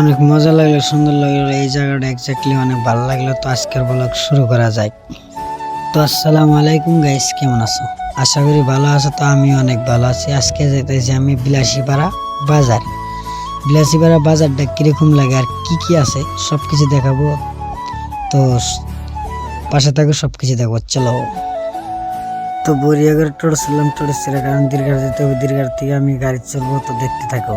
অনেক মজা লাগল, সুন্দর লাগল। এই জায়গাটা এক্স্যাক্টলি অনেক ভালো লাগল। তো আজকের ব্লগ শুরু করা যায় তো আসসালামু আলাইকুম গাইস কেমন আছো? আশা করি ভালো আছো, তো আমি অনেক ভালো আছি। আজকে যেতেছি আমি বিলাসীপাড়া বাজার। বিলাসীপাড়া বাজারটা কীরকম লাগে আর কি কি আছে সব কিছু দেখাবো। তো পাশে থাকো সব কিছু দেখব। চলো। তো বরিয়াগড় টোটো ছিলাম টোটো কারণ দীর্ঘার যেতে হবে দীর্ঘার থেকে আমি গাড়ি চলবো, তো দেখতে থাকো।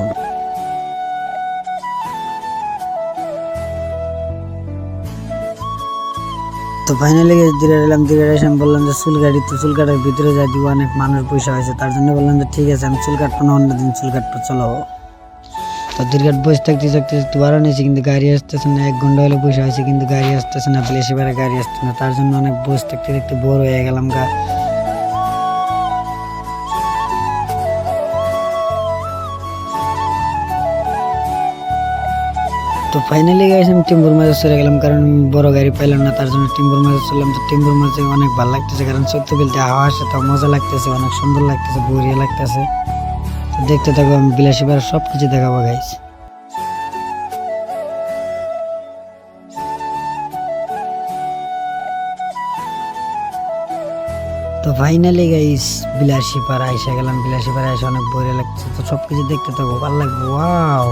তো ফাইনালি দীঘা এলাম দীঘা এসে বললাম যে, চুল কাটি, তো চুল কাটার ভিতরে যাই দিব, অনেক মানুষ পয়সা হয়েছে। তার জন্য বললাম যে, ঠিক আছে, আমি চুল কাটবো না, অন্যদিন চুল কাটবো, চলো। তো দীর্ঘাট বসে থাকতে থাকতে দুবার নিয়েছি, কিন্তু গাড়ি আসতেছে না, এক ঘণ্টা হলে বসে হয়েছে কিন্তু গাড়ি আসতেছে না বেশি বেড়া গাড়ি আসতেছে না, তার জন্য অনেক বসে থাকতে থাকতে বোর হয়ে গেলাম গা। তো ফাইনালি গাইস আমি টিম্বুর মাঝে চলে গেলাম, কারণ বড় গাড়ি পাইলাম না, তার জন্য টিম্বুর মাঝে চললাম। তো টিম্বুর মাঝে অনেক ভালো লাগতেছে, কারণ সত্যি বলতে হাওয়া তো মজা লাগতেছে, অনেক সুন্দর লাগতেছে, বড়িয়া লাগতেছে। তো দেখতে থাকো, আমি বিলাসী বার সব কিছু দেখাবো গাইস তো ফাইনালি গাইস বিলাসী পাড়া এসে গেলাম, বিলাসী পাড়া এসে অনেক বড়িয়া লাগছে তো সব কিছু দেখতে থাকো, ভালো লাগবে ওয়াও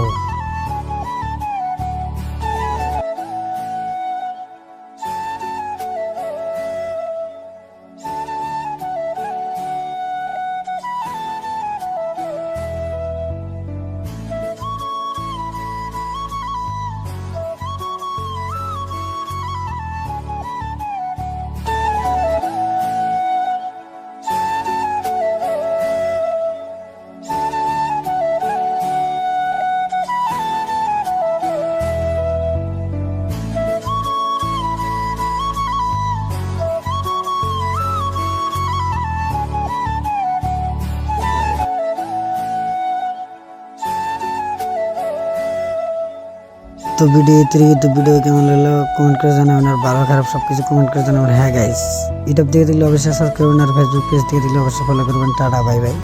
তো ভিডিও তৈরি তো ভিডিও কেমন লাগল? কমেন্ট করে জানাবেন আর ভালো, খারাপ সব কিছু কমেন্ট করে জানাবেন হ্যাঁ গাইস ইউটিউব থেকে দেখলে অবশ্যই সাবস্ক্রাইব করবেন আর ফেসবুক পেজ থেকে দেখলে অবশ্যই ফলো করবেন। Tata bye bye